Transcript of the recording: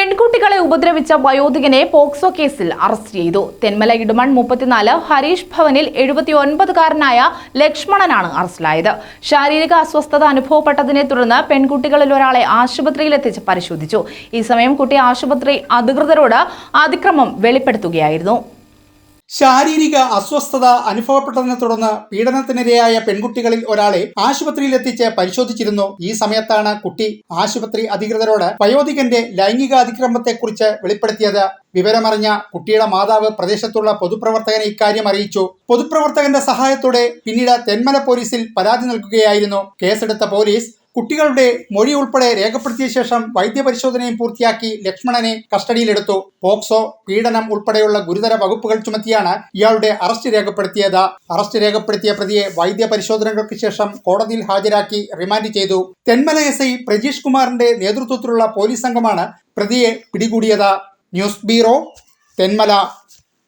പെൺകുട്ടികളെ ഉപദ്രവിച്ച വയോധികനെ പോക്സോ കേസിൽ അറസ്റ്റ് ചെയ്തു. തെന്മല ഇടുമൺ മുപ്പത്തിനാല് ഹരീഷ് ഭവനിൽ എഴുപത്തി ഒൻപതുകാരനായ ലക്ഷ്മണനാണ് അറസ്റ്റിലായത്. ശാരീരിക അസ്വസ്ഥത അനുഭവപ്പെട്ടതിനെ തുടർന്ന് പെൺകുട്ടികളിൽ ഒരാളെ ആശുപത്രിയിലെത്തിച്ച് പരിശോധിച്ചു. ഈ സമയം കുട്ടി ആശുപത്രി അധികൃതരോട് അതിക്രമം വെളിപ്പെടുത്തുകയായിരുന്നു. ശാരീരിക അസ്വസ്ഥത അനുഭവപ്പെട്ടതിനെ തുടർന്ന് പീഡനത്തിനിരയായ പെൺകുട്ടികളിൽ ഒരാളെ ആശുപത്രിയിൽ എത്തിച്ച് പരിശോധിച്ചിരുന്നു. ഈ സമയത്താണ് കുട്ടി ആശുപത്രി അധികൃതരോട് വയോധികന്റെ ലൈംഗിക അതിക്രമത്തെക്കുറിച്ച് വെളിപ്പെടുത്തിയത്. വിവരമറിഞ്ഞ കുട്ടിയുടെ മാതാവ് പ്രദേശത്തുള്ള പൊതുപ്രവർത്തകനെ ഇക്കാര്യം അറിയിച്ചു. പൊതുപ്രവർത്തകന്റെ സഹായത്തോടെ പിന്നീട് തെന്മല പോലീസിൽ പരാതി നൽകുകയായിരുന്നു. കേസെടുത്ത പോലീസ് കുട്ടികളുടെ മൊഴി ഉൾപ്പെടെ രേഖപ്പെടുത്തിയ ശേഷം വൈദ്യപരിശോധനയും പൂർത്തിയാക്കി ലക്ഷ്മണനെ കസ്റ്റഡിയിലെടുത്തു. പോക്സോ പീഡനം ഉൾപ്പെടെയുള്ള ഗുരുതര വകുപ്പുകൾ ചുമത്തിയാണ് ഇയാളുടെ അറസ്റ്റ് രേഖപ്പെടുത്തിയത്. അറസ്റ്റ് രേഖപ്പെടുത്തിയ പ്രതിയെ വൈദ്യപരിശോധനകൾക്ക് ശേഷം കോടതിയിൽ ഹാജരാക്കി റിമാൻഡ് ചെയ്തു. തെന്മല എസ് ഐ പ്രജീഷ് കുമാറിന്റെ നേതൃത്വത്തിലുള്ള പോലീസ് സംഘമാണ് പ്രതിയെ പിടികൂടിയത്. News bureau Thenmala.